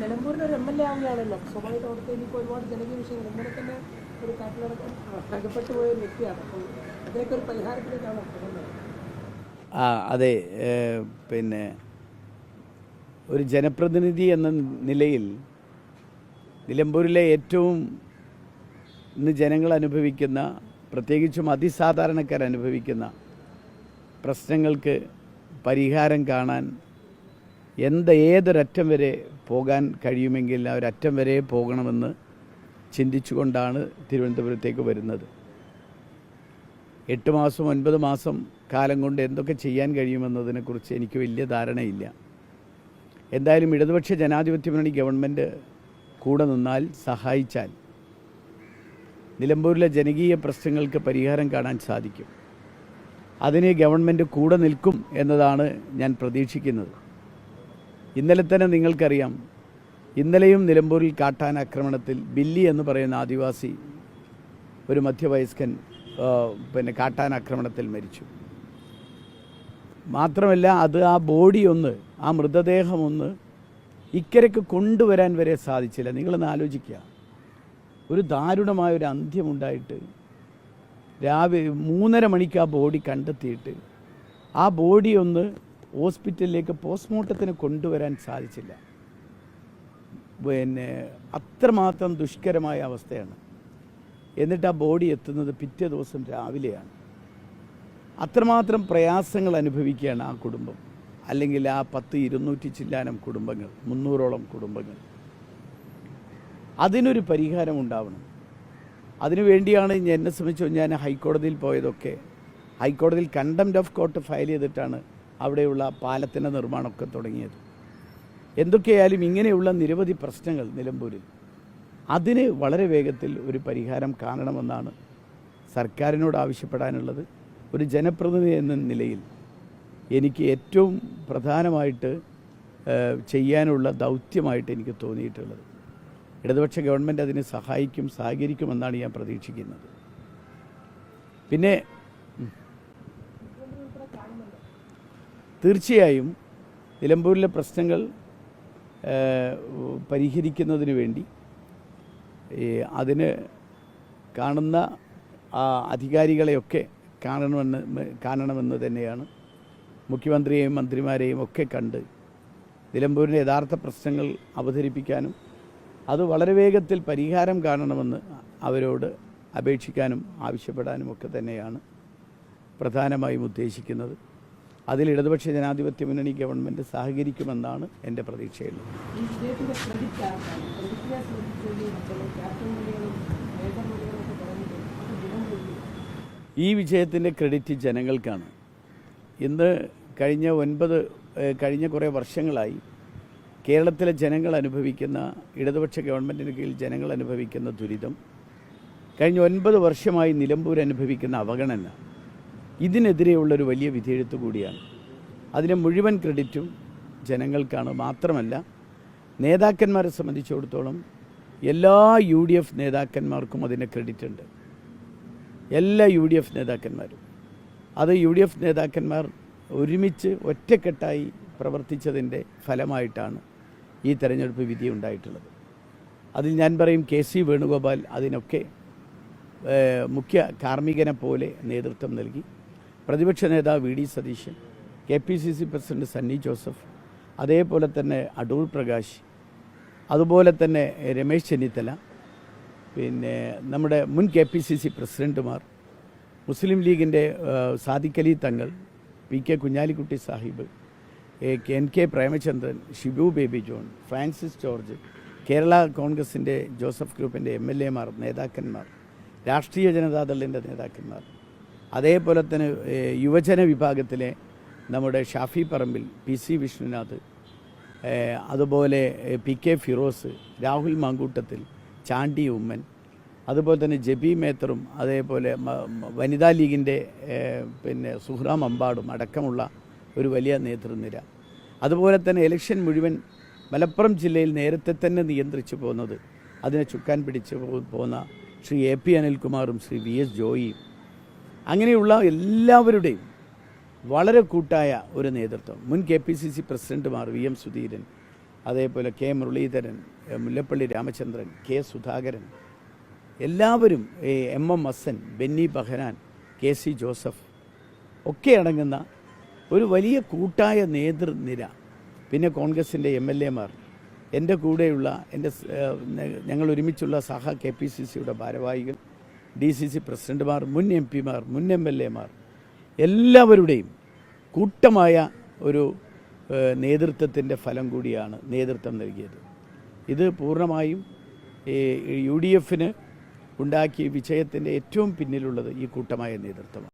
നിലമ്പൂരിൽ ഒരു M L A ആവുകയാണല്ലോ സ്വാഭാവിക അവിടുത്തെ ഇനിയിപ്പോൾ ഒരുപാട് ജനകീയ വിഷയങ്ങൾ. ഇങ്ങനെ തന്നെ ഒരു കാട്ടിലടക്കം അകപ്പെട്ടു പോയ ഒരു വ്യക്തിയാണ്. അപ്പോൾ അതിനൊക്കെ ഒരു പരിഹാരത്തിലേക്കാണ് ആ അതെ പിന്നെ ഒരു ജനപ്രതിനിധി എന്ന നിലയിൽ നിലമ്പൂരിലെ ഏറ്റവും ഇന്ന് ജനങ്ങൾ അനുഭവിക്കുന്ന പ്രത്യേകിച്ചും അതിസാധാരണക്കാർ അനുഭവിക്കുന്ന പ്രശ്നങ്ങൾക്ക് പരിഹാരം കാണാൻ എന്ത് ഏതൊരറ്റം വരെ പോകാൻ കഴിയുമെങ്കിൽ ഒരറ്റം വരെ പോകണമെന്ന് ചിന്തിച്ചുകൊണ്ടാണ് തിരുവനന്തപുരത്തേക്ക് വരുന്നത്. എട്ട് മാസം ഒൻപത് മാസം കാലം കൊണ്ട് എന്തൊക്കെ ചെയ്യാൻ കഴിയുമെന്നതിനെക്കുറിച്ച് എനിക്ക് വലിയ ധാരണയില്ല. എന്തായാലും ഇടതുപക്ഷ ജനാധിപത്യ മുന്നണി ഗവൺമെന്റ് കൂടെ നിന്നാൽ സഹായിച്ചാൽ നിലമ്പൂരിലെ ജനകീയ പ്രശ്നങ്ങൾക്ക് പരിഹാരം കാണാൻ സാധിക്കും. അതിന് ഗവൺമെന്റ് കൂടെ നിൽക്കും എന്നതാണ് ഞാൻ പ്രതീക്ഷിക്കുന്നത്. ഇന്നലെ തന്നെ നിങ്ങൾക്കറിയാം. ഇന്നലെയും നിലമ്പൂരിൽ കാട്ടാൻ ആക്രമണത്തിൽ ബില്ലി എന്ന് പറയുന്ന ആദിവാസി ഒരു മധ്യവയസ്കൻ പിന്നെ കാട്ടാൻ ആക്രമണത്തിൽ മരിച്ചു. മാത്രമല്ല അത് ആ ബോഡി ഒന്ന് ആ മൃതദേഹം ഒന്ന് ഇക്കരയ്ക്ക് കൊണ്ടുവരാൻ വരെ സാധിച്ചില്ല. നിങ്ങളൊന്ന് ആലോചിക്കുക. ഒരു ദാരുണമായ ഒരു അന്ത്യമുണ്ടായിട്ട് രാവിലെ മൂന്നര മണിക്ക് ആ ബോഡി കണ്ടെത്തിയിട്ട് ആ ബോഡി ഒന്ന് ഹോസ്പിറ്റലിലേക്ക് പോസ്റ്റ്മോർട്ടത്തിന് കൊണ്ടുവരാൻ സാധിച്ചില്ല. പിന്നെ അത്രമാത്രം ദുഷ്കരമായ അവസ്ഥയാണ്. എന്നിട്ട് ആ ബോഡി എത്തുന്നത് പിറ്റേ ദിവസം രാവിലെയാണ്. അത്രമാത്രം പ്രയാസങ്ങൾ അനുഭവിക്കുകയാണ് ആ കുടുംബം. അല്ലെങ്കിൽ ആ പത്ത് ഇരുന്നൂറ്റി ചില്ലാനം കുടുംബങ്ങൾ മുന്നൂറോളം കുടുംബങ്ങൾ. അതിനൊരു പരിഹാരം ഉണ്ടാവണം. അതിനുവേണ്ടിയാണ് എന്നെ സംബന്ധിച്ചു ഞാൻ ഹൈക്കോടതിയിൽ പോയതൊക്കെ. ഹൈക്കോടതിയിൽ കണ്ടംപ്റ്റ് ഓഫ് കോർട്ട് ഫയൽ ചെയ്തിട്ടാണ് അവിടെയുള്ള പാലത്തിന്റെ നിർമ്മാണമൊക്കെ തുടങ്ങിയത്. എന്തൊക്കെയായാലും ഇങ്ങനെയുള്ള നിരവധി പ്രശ്നങ്ങൾ നിലമ്പൂരിൽ. അതിന് വളരെ വേഗത്തിൽ ഒരു പരിഹാരം കാണണമെന്നാണ് സർക്കാരിനോട് ആവശ്യപ്പെടാനുള്ളത്. ഒരു ജനപ്രതിനിധി എന്ന നിലയിൽ എനിക്ക് ഏറ്റവും പ്രധാനമായിട്ട് ചെയ്യാനുള്ള ദൗത്യമായിട്ട് എനിക്ക് തോന്നിയിട്ടുള്ളത്. ഇടതുപക്ഷ ഗവൺമെന്റ് അതിനെ സഹായിക്കും സഹകരിക്കുമെന്നാണ് ഞാൻ പ്രതീക്ഷിക്കുന്നത്. പിന്നെ തീർച്ചയായും നിലമ്പൂരിലെ പ്രശ്നങ്ങൾ പരിഹരിക്കുന്നതിന് വേണ്ടി അതിന് കാണുന്ന അധികാരികളെയൊക്കെ കാണണമെന്ന് കാണണമെന്ന് തന്നെയാണ് മുഖ്യമന്ത്രിയെയും മന്ത്രിമാരെയും ഒക്കെ കണ്ട് നിലമ്പൂരിന്റെ യഥാർത്ഥ പ്രശ്നങ്ങൾ അവതരിപ്പിക്കാനും അത് വളരെ വേഗത്തിൽ പരിഹാരം കാണണമെന്ന് അവരോട് അപേക്ഷിക്കാനും ആവശ്യപ്പെടാനും ഒക്കെ തന്നെയാണ് പ്രധാനമായും ഉദ്ദേശിക്കുന്നത്. അതിൽ ഇടതുപക്ഷ ജനാധിപത്യ മുന്നണി ഗവൺമെന്റ് സഹകരിക്കുമെന്നാണ് എന്റെ പ്രതീക്ഷയുള്ളത് ഈ വിജയത്തിന്റെ ക്രെഡിറ്റ് ജനങ്ങൾക്കാണ്. ഇന്ന് കഴിഞ്ഞ ഒൻപത് കഴിഞ്ഞ കുറേ വർഷങ്ങളായി കേരളത്തിലെ ജനങ്ങൾ അനുഭവിക്കുന്ന ഇടതുപക്ഷ ഗവൺമെന്റിന് കീഴിൽ ജനങ്ങൾ അനുഭവിക്കുന്ന ദുരിതം കഴിഞ്ഞ ഒൻപത് വർഷമായി നിലമ്പൂർ അനുഭവിക്കുന്ന അവഗണന ഇതിനെതിരെയുള്ളൊരു വലിയ വിധിയെഴുത്ത് കൂടിയാണ്. അതിലെ മുഴുവൻ ക്രെഡിറ്റും ജനങ്ങൾക്കാണ് മാത്രമല്ല നേതാക്കന്മാരെ സംബന്ധിച്ചിടത്തോളം എല്ലാ യു ഡി എഫ് നേതാക്കന്മാർക്കും അതിന് ക്രെഡിറ്റ് ഉണ്ട് എല്ലാ യു ഡി എഫ് നേതാക്കന്മാരും. അത് യു ഡി എഫ് നേതാക്കന്മാർ ഒരുമിച്ച് ഒറ്റക്കെട്ടായി പ്രവർത്തിച്ചതിന്റെ ഫലമായിട്ടാണ് ഈ തെരഞ്ഞെടുപ്പ് വിധി ഉണ്ടായിട്ടുള്ളത്. അതിൽ ഞാൻ പറയും കെ സി വേണുഗോപാൽ അതിനൊക്കെ മുഖ്യ കാർമ്മികനെ പോലെ നേതൃത്വം നൽകി. പ്രതിപക്ഷ നേതാവ് V D Satheesan K P C C president Sunny Joseph അതേപോലെ തന്നെ അടൂർ പ്രകാശ് അതുപോലെ തന്നെ രമേശ് ചെന്നിത്തല പിന്നെ നമ്മുടെ മുൻ കെ പി സി സി പ്രസിഡന്റുമാർ മുസ്ലിം ലീഗിന്റെ Sadiqali Thangal P K Kunhalikutty Sahib N K Premachandran Shibu Baby John Francis George Kerala കോൺഗ്രസിന്റെ ജോസഫ് ഗ്രൂപ്പിന്റെ എം എൽ എമാർ നേതാക്കന്മാർ രാഷ്ട്രീയ ജനതാദളിന്റെ നേതാക്കന്മാർ അതേപോലെ തന്നെ യുവജന വിഭാഗത്തിലെ നമ്മുടെ ഷാഫി പറമ്പിൽ പി സി വിഷ്ണുനാഥ് അതുപോലെ പി കെ ഫിറോസ് രാഹുൽ മാങ്കൂട്ടത്തിൽ ചാണ്ടി ഉമ്മൻ അതുപോലെ തന്നെ ജബി മേത്തറും അതേപോലെ വനിതാ ലീഗിന്റെ പിന്നെ സുഹ്റാം അമ്പാടും അടക്കമുള്ള ഒരു വലിയ നേതൃനിര. അതുപോലെ തന്നെ ഇലക്ഷൻ മുഴുവൻ മലപ്പുറം ജില്ലയിൽ നേരത്തെ തന്നെ നിയന്ത്രിച്ചു പോകുന്നത് അതിനെ ചുക്കാൻ പിടിച്ച് പോകുന്ന ശ്രീ എ പി അനിൽകുമാറും ശ്രീ വി എസ് ജോയിയും അങ്ങനെയുള്ള എല്ലാവരുടെയും വളരെ കൂട്ടായ ഒരു നേതൃത്വം. മുൻ കെ പി സി സി പ്രസിഡന്റുമാർ വി എം സുധീരൻ അതേപോലെ കെ മുരളീധരൻ മുല്ലപ്പള്ളി രാമചന്ദ്രൻ കെ സുധാകരൻ എല്ലാവരും M M Hassan Benny Behanan K C Joseph ഒക്കെ അടങ്ങുന്ന ഒരു വലിയ കൂട്ടായ നേതൃനിര പിന്നെ കോൺഗ്രസിന്റെ എം എൽ എമാർ എന്റെ കൂടെയുള്ള എന്റെ ഞങ്ങൾ ഒരുമിച്ചുള്ള സഹ കെ പി സി സിയുടെ ഭാരവാഹികൾ ഡി സി സി പ്രസിഡന്റുമാർ മുൻ എം പിമാർ മുൻ എം എൽ എമാർ എല്ലാവരുടെയും കൂട്ടമായ ഒരു നേതൃത്വത്തിന്റെ ഫലം കൂടിയാണ് നേതൃത്വം നൽകിയത്. ഇത് പൂർണമായും യു ഡി എഫിന് ഉണ്ടാക്കിയ വിജയത്തിന്റെ ഏറ്റവും പിന്നിലുള്ളത് ഈ കൂട്ടമായ നേതൃത്വമാണ്.